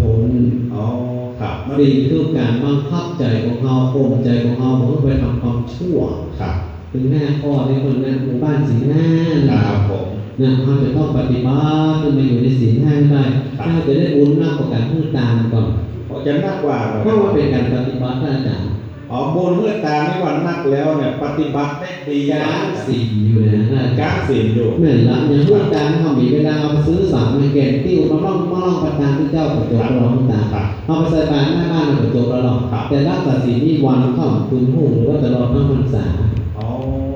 ผลอ๋อครับมันสิ่งคือการบังคับใจของเราข่มใจของเราเพื่อไปทำความชั่วครับถึงแม่ข้อในคนนั้นหมู่บ้านสีหน้าครับผมเนี่ยเราจะต้องปฏิบัติขึ้นมาอยู่ในศีลห้าให้ได้ถ้าจะได้บุญมากกว่าการพูดตามก่อนเพราะจะนักกว่าเพราะว่าเป็นการปฏิบัติท่านอาจารย์อ๋อบุญเมื่อตาไม่วันนักแล้วเนี่ยปฏิบัติได้ดีการศีลอยู่นะท่านอาจารย์การศีลอยู่เหมือนละอย่างพูดตามเขามีเวลาเอาไปซื้อสามมาแกนติ้วมาล่องมาล่อง ประทานที่เจ้าประจบประลองตามครับเอาไปใส่บาตรหน้าบ้านประจบประลองครับแต่รักษาศีลนี่วันเข้าคืนหุ่งหรือว่าตลอดทั้งพรรษาอ๋อ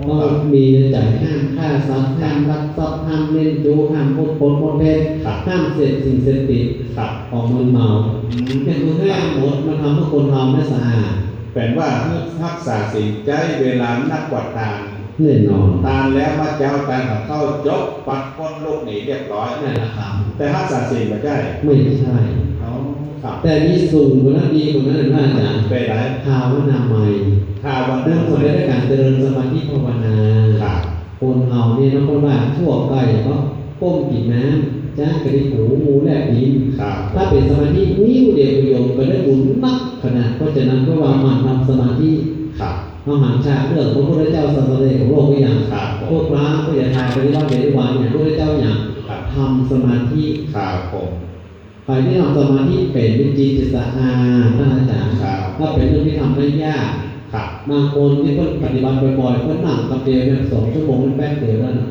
ก็ครับมีจ่ายห้ามฆ่าสัตว์ห้ามรักทรัพย์ห้ามเล่นจูห้ามพูดปนปนเพศครับห้ามเสพสิ่งเสพติดครับของมึนเมาอืมเป็นคือห้ามหมดมันทำให้คนเราไม่สะอาดแปลว่าเมื่อรักษาศีลใจเวลานักกว่าตาน แน่นอนตานแล้วมาเจ้าตานของเข้าจบปัดพ้นโลกหนีเรียบร้อยนั่นแหละครับแต่รักษาศีลไม่ได้ไม่ใช่อ๋อครับแต่มีสูงกว่านั้นดีกว่านั้นนะอาจารย์ไปไหนภาวนาใหม่ถ้าวันเรื่นั้องนคนได้การเจริญสมาธิภาวนาครับคนเฮาเนี่ยนะคนว่าชั่วไปก็ก้มกินน้ำจ้างกระดิกหูงูแลบลิ้นครับถ้าเป็นสมาธินิ้วเดียวโยมก็ได้บุญนักขนาดเพราะฉะนั้นก็ว่ามันทำ สัสเดของโลกก็อย่างครับพวกพระก็อย่าทายปฏิบัติเดชวันอย่างพระพุทธเจ้าอย่างครับทำสมาธิครับผมใครที่ทำสมาธิเป็นเป็นจีจิตสะอาดท่านอาจารย์ครับถ้าเป็นเรื่องที่ทำได้ยากครับบางคนที่เพิ่นปฏิบัติบ่อยๆเพิ่นนั่งกับเดียวเนี่ยสองชั่วโมงเป็นแป๊บเดียวแล้วนะ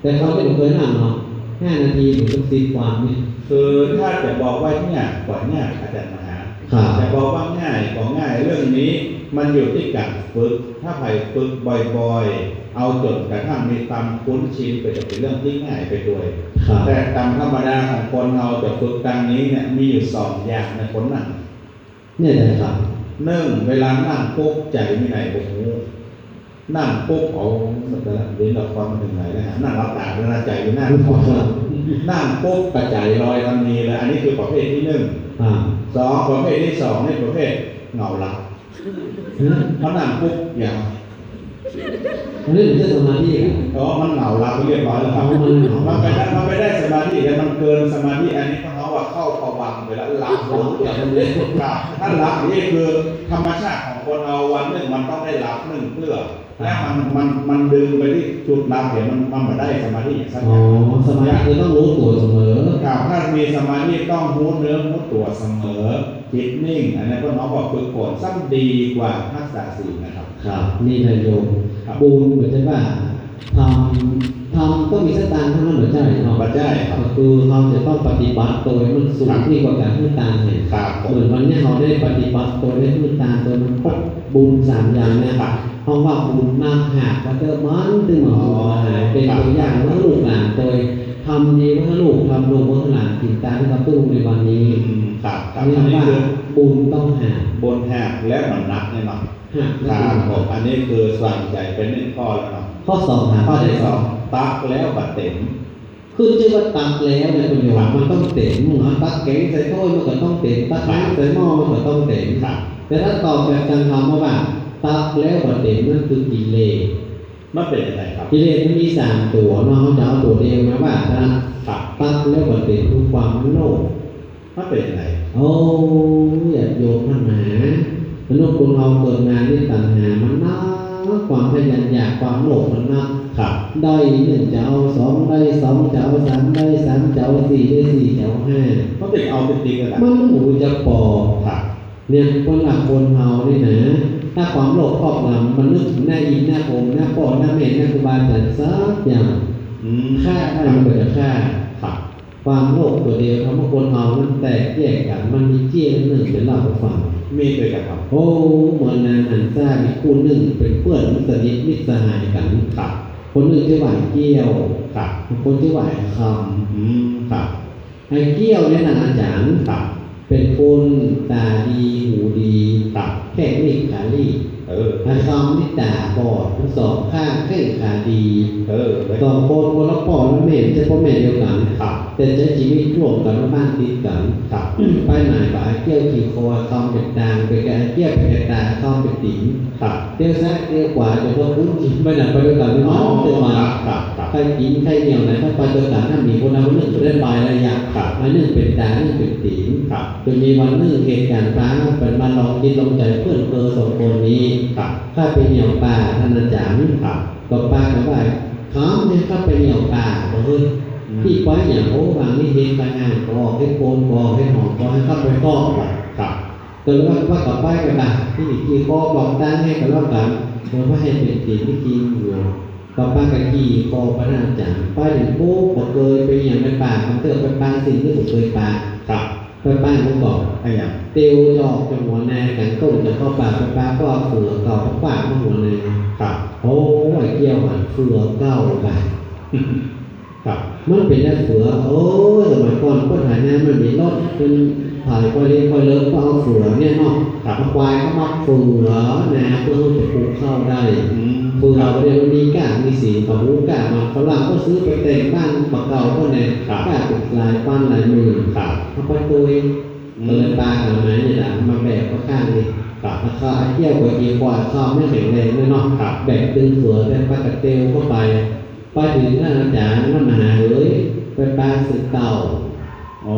แต่เขาไม่เคยนั่งเนาะห้านาทีถึงสักสิบวันนี่ คือถ้าจะบอกว่าเนี่ยกว่าเนี่ยอาจารย์มหาครับจะบอกว่าง่ายก็ง่ายเรื่องนี้ มันอยู่ที่การฝึก ถ้าใครฝึกบ่อยๆ เอาจนกระทั่งมีความคุ้นชินก็จะเป็นเรื่องที่ง่ายไปด้วยครับแต่ตามธรรมดาของคนเราจะฝึกดังนี้เนี่ยมีอยู่สองอย่างในคนนั่งเนี่ยแหละครับหนึ่งเวลานั่งปุ๊บใจไม่ไหนโอ้โหนั่งปุ๊บเอามันจะเรียนละครมาถึงไหนนะฮะนั่งรับตาเวลาใจอยู่หน้าละคร นั่งปุ๊บกระจายลอยทันทีเลยอันนี้คือประเภทที่หนึ่งอ่าสองประเภทที่สองนี่ประเภทเงาหลับเพราะนั่งปุ๊บอย่างอันนี้เป็นสมาธิอะเพราะมันเหงาหลับไปเรียบร้อยแล้วครับเอามันเหงามันไปได้มันไปได้สมาธิแต่มันเกินสมาธิอันนี้เขาว่าเข้าภวังค์ไปแล้วหลับหลงอย่างนี้ครับถ้าหลับนี่คือธรรมชาติของคนเราวันหนึ่งมันต้องได้หลับหนึ่งเพื่อ และมันมันมันดึงไปที่จุดหลับเห็นมันมันมาได้สมาธิอย่างสักออ๋อย่างสมาธิคือต้องรู้ตัวเสมอครับถ้ามีสมาธิต้องหูเนื้อหูตัวเสมอจิตนิ่งอันนั้นก็น้องบอกฝึกฝนซ้ำดีกว่าทักษะสี่นะครับ ครับ นี่นายโยมครับบุญเหมือนจะว่า ทำทำต้องมีสตางค์ทั้งนั้นเหมือนใช่เนาะปัจจัยครับก็คือเราจะต้องปฏิบัติตัวให้มันสูงที่กว่าการพูดตามเนี่ยครับผเหมืมอนวันนี้เราได้ปฏิบัติตัวได้พูดตามตัวมันครบบุญสามอย่างเนี่ยครับเพราะว่าบุญมากหากก็เจอมันดึงมาหัวหายเป็นตัวอย่างว่าลูกหลานตัวทำดีเมื่อลูกทำลูกเมื่อหลานติดตามที่เราพูดในวันนี้อืมครับครับเรียอักนนี้ว่าคือบุญต้องหาบนแหบและมันนักแน่นอนหากครับผมอันนี้คือสั่งใจเป็นหนึ่งข้อแล้วเนาะ ข้อสองหาข้อที่สสอองงตักแล้วบัดเต็มคือชื่อว่าตักแล้วเนี่ยคุณโยมมันต้องเต็มนะตักแกงใส่ถ้วยมันก็ต้องเต็มตักน้ำใส่หม้อมันก็ต้องเต็มครับแต่ถ้าตอบแบบจังคำว่าตักแล้วบัดเต็มนั่นคือกิเลสมันเป็นยังไงครับกิเลสมันมีสามตัวเนาะเขาจะเอาตัวเดียวมาว่าถ้าครับตักแล้วบัดเต็มคือความโลภมันเป็นยังไงโอ้อยากโยมปัญหามนุษย์คนเราเกิดงานด้วยตัณหามันนัก ความพยายามอยากความโลภมันนักครับได้หนึ่งจะเอาสองได้สองจะเอาสามได้สามจะเอาสี่ได้สี่จะเอาห้ามันเป็นเอาเป็นติ๊กกันนะมันหมูจะปอครับเนี่ยคนหลักคนเฮานี่นะถ้าความโลภครอบงำมันนึกถึงหน้าอินหน้าผมหน้าพ่อหน้าแม่หน้าครูบาอาจารย์สักอย่างอืมฆ่าอะไรมันก็จะฆ่าครับความโลภตัวเดียวทำให้คนเฮามันแตกแยกกันมันมีเจี้ยนหนึ่งเป็นเล่าให้ฟัง มีด้วยกันครับโอ้เหมือนนางหันซ่ามีคู่หนึ่งเป็นเพื่อนมิตรนิสมิตรสหายกันครับคนหนึ่งที่หวายเกี้ยวครับคนที่ไหวายคอืมครับไอ้เกี้ยวเนี่ยนะอาจารย์ครับเป็นคนตาดีหูดีครับแค่นิกขาลี เออไอ้คำนี่ตาบอดทั้งสองข้างแข้งขาดีเออไว้สองคนคนละพ่อละแม่ไม่ใช่พ่อแม่เดียวกันครับแต่ใช้ชีวิตร่วมกันบ้านติดกันครับไปไหนก็ไอ้เกี้ยวขี่คอคำเป็นดางไปกับไอ้เกี้ยวเป็นตาคำเป็นติ๋ง ครับเตี้ยวซ้ายเตี้ยวขวาจะพวกคุ้นชินไปไหนไปด้วยกันไม่อ๋น้อองเตี้ยวมาครับครับใครกินใครเหนียวไหนถ้าไปด้วยกันถ้ามีคนนั้นคนหนึ่งจะได้ไปอะไรอย่างครับอันหนึ่งเป็นตาอันหนึ่งเป็นติ๋งครับจะมีวันหนึ่งเหตุการณ์ฟ้าเป็นมาลองกินลองใจเพื่อนเกอสองคนนี้ครับข้าไปเหนี่ยวป่าท่านอาจารย์ครับก็ป้าก็ว่าข้ามเนี่ยข้าไปเหนี่ยวป่าบอกเฮ้ยพี่ป้าอย่างโอ้บางนี่เห็นไปงานก็ออกให้โกนก็ออกให้หอมก็ให้ข้าไปก็ว่ะครับก็เลยว่าว่ากับป้ากันนะที่นี่กี่ก็บอกตั้งให้กันแล้วกันโดยว่าให้เป็นตีไม่กินอยู่ก็ป้ากันกี่ก็พระอาจารย์ป้าถึงโอ้บอกเคยไปอย่างไปป่าคำเตือนไปป่าสิ่งที่ผมเคยป่าครับไปป่าเมื่อก่อนไอ้หยังเตียวจอกจนหัวแนกันต้นจะเข้าป่าไปป่าก็เอาเฟือเก่าไปป่ามาหัวแนครับโอ้ยเกี่ยวหันเฟือเก่าไป ครับมันเป็นได้เฟือโอ้ยสมัยก่อนก็ถ่ายน้มันมีรถเป็นถ่ายคอยเลี้ยงคอยเลิกก็เอาเฟือเนี่ยเนาะครับเอาควายก็มาเฟือนะเพื่อให้จะปลูกข้าวได้อืมเฟือเรียนมันมีก้ามีสีของมูก้ามาฝรั่งก็ซื้อไปแต่งบ้านปักเก่าก็เนี่ยก้าเป็นลายปั้นลายมือครับเอาไปตัวเองก็เลยปลากับไม้เนี่ยนะมาแบกก็ข้างนี่ครับราคาไอ้เที่ยวกว่าอีกกว่าข้าวไม่แข็งแรงเลยเนาะครับแบกตึงเฟือแต่ปลากระเตวเข้าไป ไปถึงท่านอาจารย์นั่นมาหาเฮ้ยไปปลาสึกเต่าอ๋อ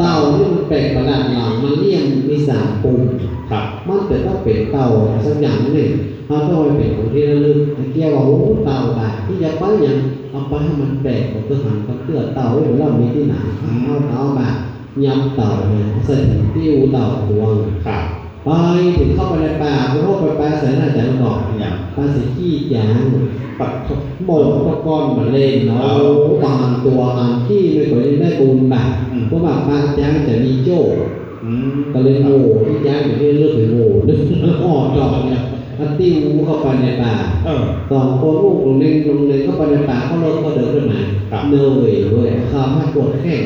เต่าที่มันแปลกประหลาดหลังมันเลี่ยมมีสามปุ่มครับมันแต่ต้องเป็นเต่าสักอย่างหนึ่งเขาต้องไปเป็นของที่ระลึกไอ้เที่ยวว่าโอ้เต่าตายที่จะไปอย่างเอาไปให้มันแปลกกว่าเครื่องหันกับเครื่องเต่าไว้เดี๋ยวเรามีที่ไหนเอาเต่ามายำเต่าเนี่ยใส่ติ้วเต่าพวงครับ ไปถึงเข้าไปในป่าไปเข้าไปป่าใส่หน้าจันทร์ก่อนไอ้หยังป่าสีขี้ยางปัดโมกตะก้อนมาเล่นเนาะเอาบางตัวหางขี้ไม่ค่อยได้บุญแบบอืมเพราะว่าป่าจางจะมีโจ้ก็เลยโง่ที่ยางอยู่ที่เลือกเป็นโง่นึกอ้อจอกเนี่ยถ้าติ้วเข้าไปในป่าสองคนลูกลงเล่นลงเล่นเข้าไปในป่าเขาเลิกเขาเดินขึ้นมาครับเนยเว้ยข้าวมาปวดแข้ง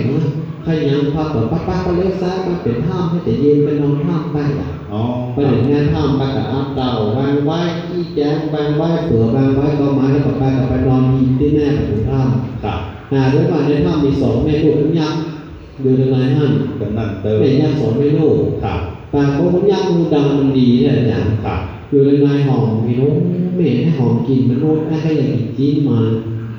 เนายังพักก่อนปักปักก็เลี้ยวซ้ายมาเป็นท่ามให้แต่เย็นไปนอนท่ามไปอะไปถึงงานท่ามปกับอาเต่าวางไว้ขี้แจ้งวางไว้เผื่อวางไว้ก็ไม้แล้วก็ไปกับไปนอนยินที่แม่ของท่ามครับหาด้วยว่าในถ้ำมีสองแม่ลูกยักษ์อยู่ในนายหั่นกันนั่นเติมแม่ยักษ์สองแม่ลูกครับปากของคนยักษ์มูดังมันดีเนี่ยอาจารย์ครับอยู่ในนายหอมมีน้องแม่ให้หอมกินมันโน้ตให้ใครอยากกินจีนมา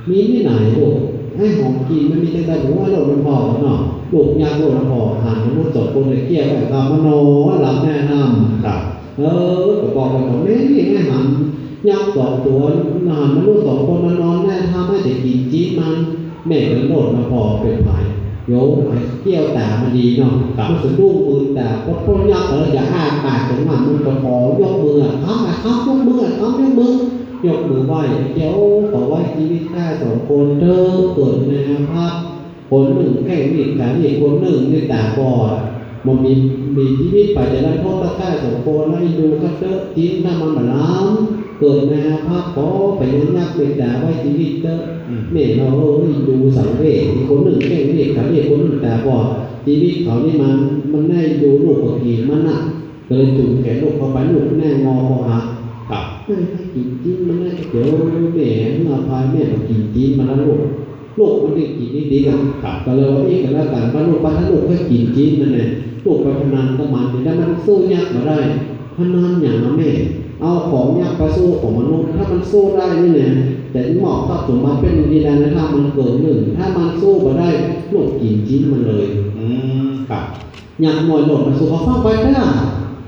มีไม่ไหนลูกให้หอมกินมันมีแต่แต่ผมว่าเรามันพอเนาะ ลูกยักษ์ลูกมันพอหันมันโนจบคนเลยเกี่ยวกับตามมโนหลับแม่น้ำครับเออก็บอกไปว่าแม่นี่ไงหันยักษ์สองตัวนานมนุษย์สองคนนอนแน่ทำให้แต่กินจี๊มันแม่ก็โดดมาพอเป็นไผโยมไอ้เกี่ยวแตามันดีเนาะมันสะดุ้งมือแตาเพราะพวกยักษ์เออจะอ้าปากถึงมันมันก็ขอยกมือทำไมครับยกมือทำยกมือยกมือไหว้เจ้าขอไหว้ชีวิตข้าสองคนเธอเกิดในภาพ คนหนึ่งแข่งมีดขาอีกคนหนึ่งในตาบอดมันมีมีชีวิตไปจะได้โทษตะก้าสองคนแล้ดูก็เจอจิ้นถ้ามันมาล้ำเกิดในภาพขอไปยังยักเป็นด่าไว้ชีวิตเตออืมเม่เราเอ้ยดูสังเวชคนหนึ่งแข่งเวทขาเวทคนหนึ่งตาบอดชีวิตเขานี่มันมันได้ดูลูกกับกีมันน่ะก็เลยจุ่มแขนลูกเข้าไปลูกแน่งอคอหักครับกินจิ้นมันได้เดี๋ยวแม่เมื่อพายแม่กินจิ้นมาแล้วลูก ลูกมันได้กินนี่ดีกันครับก็เลยว่าอีกกันแล้วกันว่าลูกป้าถ้าลูกแค่กินจิ้นมันเนี่ยลูกไปพนันก็มันแต่มันสู้ยักมาได้พนันอย่างนะแม่เอาของยักไปสู้ของมนุษย์ถ้ามันสู้ได้นี่เนี่ยแต่หมาะกับสมบัติเป็นดีแดนนะถ้ามันเกิดหนึ่งถ้ามันสู้มาได้ลูกกินจิ้นมันเลย อืมครับอยากหน่อยหลดมาสู่เขาเข้าไปไหมล่ะ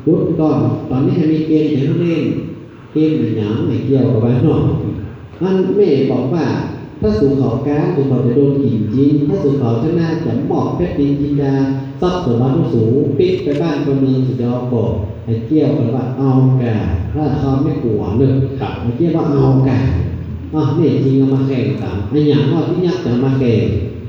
ยุดก่อนตอนนี้ให้มีเกมอย่างเล่นเกมหนึ่งอย่างไหนเกี่ยวกับไปหน่อยอันแม่บอกว่า ถ้าสู่เขาแก้สู่เขาจะโดนกินจริงถ้าสู่เขาชนะจะหมอกเพชรดินจินดาทรัพย์สมบัติสูงปิดไปบ้านคนเมืองสุดยอดบอกไอ้เกี่ยวกันว่าเอาแกถ้าเขาไม่กลัวเลยครับไอ้เกี่ยวว่าเอาแกอะนี่จริงเอามาแข่งกันไอ้อย่างว่าที่ยักษ์จะมาแข่ง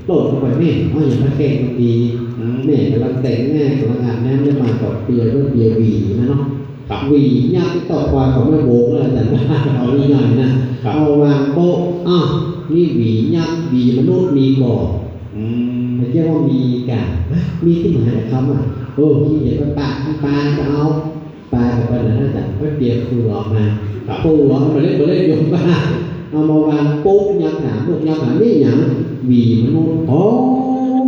โดดเข้าไปแม่เอาอย่างมาแข่งมันดีอืมแม่กำลังแต่งแม่กำลังอาบน้ำจะมากับเปียด้วยเปียหวีนะเนาะครับหวียักษ์ที่ต่อควายของแม่โบกเลยแต่ว่าเอาง่ายๆนะครับเอาวางโป๊ะอ้าว นี่หวียักษ์หวีมนุษย์มีก่อนอืมไม่ใช่ว่ามีกันมีที่ไหนนะครับอะโอ้ที่เห็นว่าปลาปลาก็เอาปลากับปลาน่าจะไม่เปียกคือออกมาครับปูออกมาเล่นมาเล่นโยมบ้าเอามาวางปุ๊บยักษ์หนาพวกยักษ์หนานี่หยังหวีมนุษย์โอ้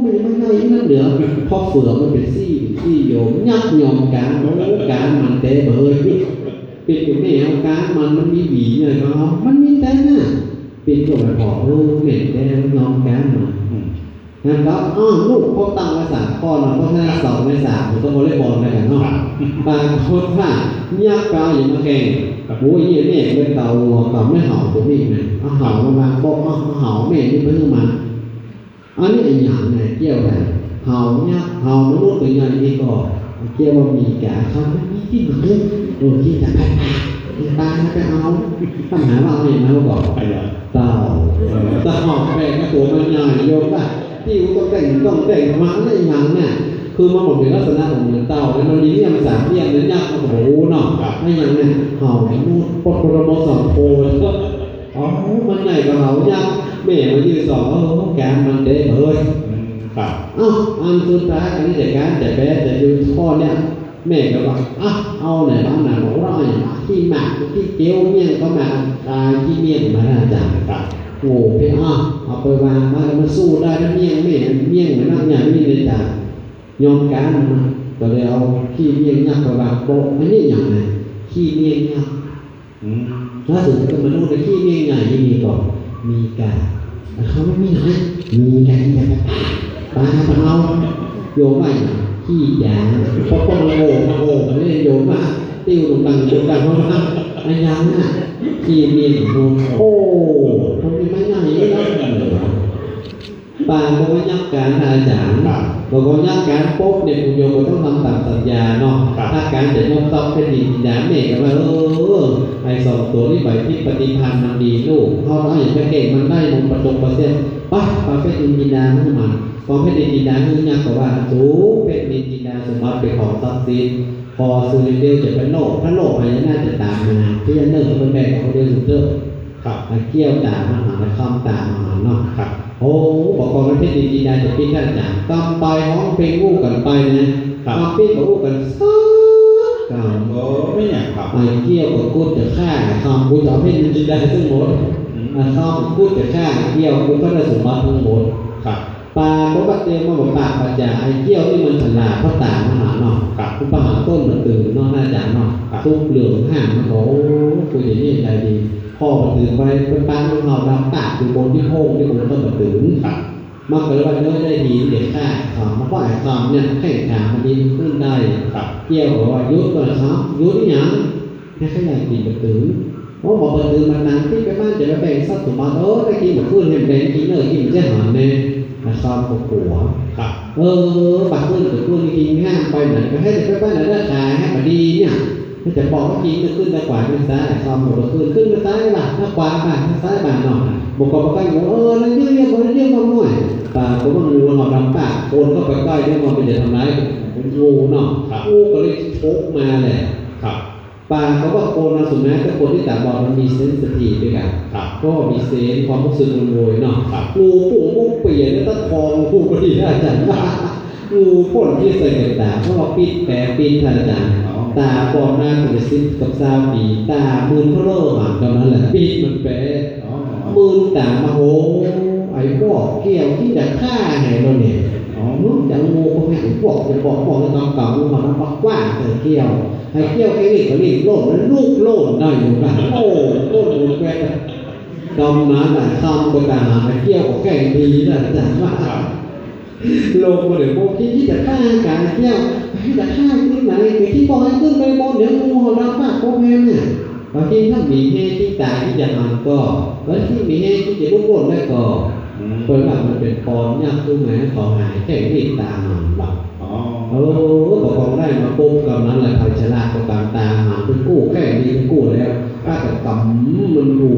ไม่ไม่ไม่นั่นเหนือเพราะเฟือกมันเป็นซี่ซี่โยมยักษ์ยอมการโอ้การมันเตะเบยเป็นอยู่แนวการมันมันมีหวีเนี่ยเนาะมันมีแต่น่ะ เป็นตัวไปพอเออเหม็นแต่ยอมการมันอืมกงั้นก็อ้าวลูกเขาตั้งไว้สามข้อเนาะเพราะฉะนั้นสองในสามมันก็วอลเลย์บอลกันเนาะบางคนว่ายักษ์เกาอย่างมาแข่งโอ้ยเนี่ยเนี่ยเป็นเต่าหัวเต่าไม่เห่าผมอีกเนี่ยเอาเห่ามาบางบอกเอาเห่าแม่นี่เพิ่งมาอันนี้ไอ้หยังเนี่ยเกี่ยวกันเห่ายักษ์เห่ามนุษย์ตัวใหญ่นี่ก็เกี่ยวว่ามีแก่เขาไม่มีที่มันเลยโอ้ยที่จะไป ตายไปเอาปัญหาเราเนี่ยนะเราบอกไอ้เนี่ยเต่าเต่าแปลงกระตัวมันใหญ่โยมป่ะที่อุต้องแต่งต้องแต่งมาอะไรอย่างเนี่ยคือมันหมดเป็นลักษณะของเหมือนเต่าแล้วมันมีเนี่ยมันสามเรียงเนื้อยากมันโอ้โหเนาะไอ้อย่างเนี่ยเห่านูดปดปรมสองโพลก็อ๋อมันใหญ่กว่าเห่ายักแม่มายืนสองเออแกมันเด้เฮ้ยครับเอ้าอันสุดท้ายอันนี้แต่การแต่แป๊แต่ดูข้อเนี่ย แม่ก็บอกอะเอาไหนบ้างนาของเราอย่างที่หมักที่เจียวเมี่ยงก็มาตายที่เมี่ยงมาอาจารย์ครับโอ้ไปอะเอาไปวางมามันสู้ได้นะเมี่ยงแม่เมี่ยงเหมือนนักอย่างนี้เลยจ้ะยอมการมันก็เลยเอาขี้เมี่ยงยักษ์ไปวางโป๊ะอันนี้อย่างไรขี้เมี่ยงยักษ์อืมล่าสุดก็มาดูในขี้เมี่ยงใหญ่ที่มีก่อนมีกาแต่เขาไม่มีไหนมีกาที่จะปลาปลาเอาโยมไป ขี้ยาเพราะก็มาโง่มาโง่มาเล่นโยมมาติ้วตรงกลางตรงกลางเพราะว่าอ้ยังน่ะขี้เมี่ยงโอ้ทำไมไม่ใหญ่เลยปาก็ไม่ายักการอาจารย์บอกว่ายักการปุ๊บเนี่ยคุณโยมก็ต้องทำตามสัญญาเนาะถ้าการจะยกต้องเป็นดินยาเมฆก็ว่าเออไอ้สองตัวนี้ไปที่ปฏิพันธ์มันดีลูกเขาเอาอย่างไปเก่งมันได้ลงประจงประเซ็น ไปประเภทดินจินดาขึ้นมาพอเพศดินจินดาขึ้นยักษ์ก็ว่าสูงเพศดินจินดาสมบัติเป็นของทรัพย์สินพอซื้อเดียวจะเป็นโลกถ้าโลกไปน่าจะตามมาที่ยันเนิ่งเป็นแบ่งของเดียวสุดเด้อครับมาเกี่ยวตามมาหาและคำตามมาเนาะครับโอ้บอกก่อนประเทศดีๆได้จะพิจารณากำไปห้องเพลงอู้กันไปนะครับมาปิ้งกับอู้กันซักกันโอ้ไม่อย่างครับไอ้เกี่ยวกับกูจะฆ่าคำกูจะเอาเพลงดีๆได้ทั้งหมด อืมอะคำกูจะฆ่าเกี่ยวกูก็ได้สมบัติทั้งหมดครับปลาก็บัดเดียมาบอกปากปัญญาไอ้เกี่ยวนี่มันฉลาดเพราะตามมหาเนาะครับคุณประหาต้นมันตื่นเนาะน่าจะเนาะทุกเหลืองห่างมันบอกโอ้กูอย่างนี้ใจดีพ่อมันตื่นไปเป็นปลาของเราดำตากอยู่บนที่โพงที่บนต้นมันตื่นครับมันก็เลยว่าเนื้อได้ดีเด็ดค่าสามมันก็ไอ้สามเนี่ยแข่งขามันดีขึ้นได้ครับเกี่ยวกับว่ายุดก่อนครับยุดหยังแค่ขยายกินประตือ เพราะบอกประตือมันนานที่ไปบ้านจะไปแบ่งทรัพย์สมบัติเออไปกินหมดขึ้นเห็นแบ่งกินเนอกินเจ้าหารเนี่ยนะครับปวดหัวครับเออบักขึ้นกับขึ้นกินห้ามไปไหนไปให้ไปบ้านไหนได้ขายให้มาดีเนี่ยถ้าจะบอกว่ากินจะขึ้นตะกวาดเป็นซ้ายความหมดขึ้นขึ้นไปซ้ายบ้างถ้าขวาบ้างถ้าซ้ายบ้างเนาะบอกกับบอกกันบอกเออนั่นเยอะเยอะคนเยอะมาหน่อยตาก็มันงูเราดำปากโคนเข้าไปใกล้เนี่ยมันเป็นจะทำร้ายเป็นงูเนาะงูก็เลยชกมาแหละครั บปาเขาว่าโคนเราสุนัขถ้าคนที่ตาบอดมันมีเซนสทีฟด้วยกันครับก็มีเซนส์ความรู้สึกมันโวยเนาะครับงูปุ่งมุกเปลี่ยนแล้วตะทองงูพอดีอาจารย์ว่างูพ่นที่ใส่กับตาเพราะว่าปิดแผลปิดท่านอาจารย์อ๋อตาปอนหน้าคุณซิดกับซาวปีตามืนเขาเลิกห่างกันนั่นแหละปิดมันแปะอ๋อมืนตามาโหไอ้พวกเกี่ยวที่จะฆ่าไงเราเนี่ย อ๋อมึงจะงูก็ไม่ไอ้พวกจะบอกบอกจะต้องเก่ามึงมาแล้วบอกว่าเธอเกี่ยวไอ้เกี่ยวแค่นี้ก็รีบโลดแล้วลูกโลดได้อยู่กันโอ้โลดหมดแปะดำมาแต่คำก็ตาไอ้เกี่ยวก็แก่ดีนะอาจารย์ว่าลงมาเดี๋ยวพวกที่ที่จะฆ่าการเที่ยวให้จะฆ่าที่ไหนไปที่บอกให้ขึ้นไปบนเดี๋ยวงูเราปากพวกแม่เนี่ยบางทีถ้ามีแห่ที่ตายที่จะมันก็แล้วที่มีแห่ที่จะลุกโลดได้ก็ อืมเปิดแบบมันเป็นปอนยากขึ้นไหมขอหายแค่นี้ตามันแบบอ๋อเออบอกของได้มาปุ๊บกำนั้นแหละภัยชนะก็ตามตาหาเป็นกู้แค่นี้เป็นกู้แล้วถ้าแต่กำมันดู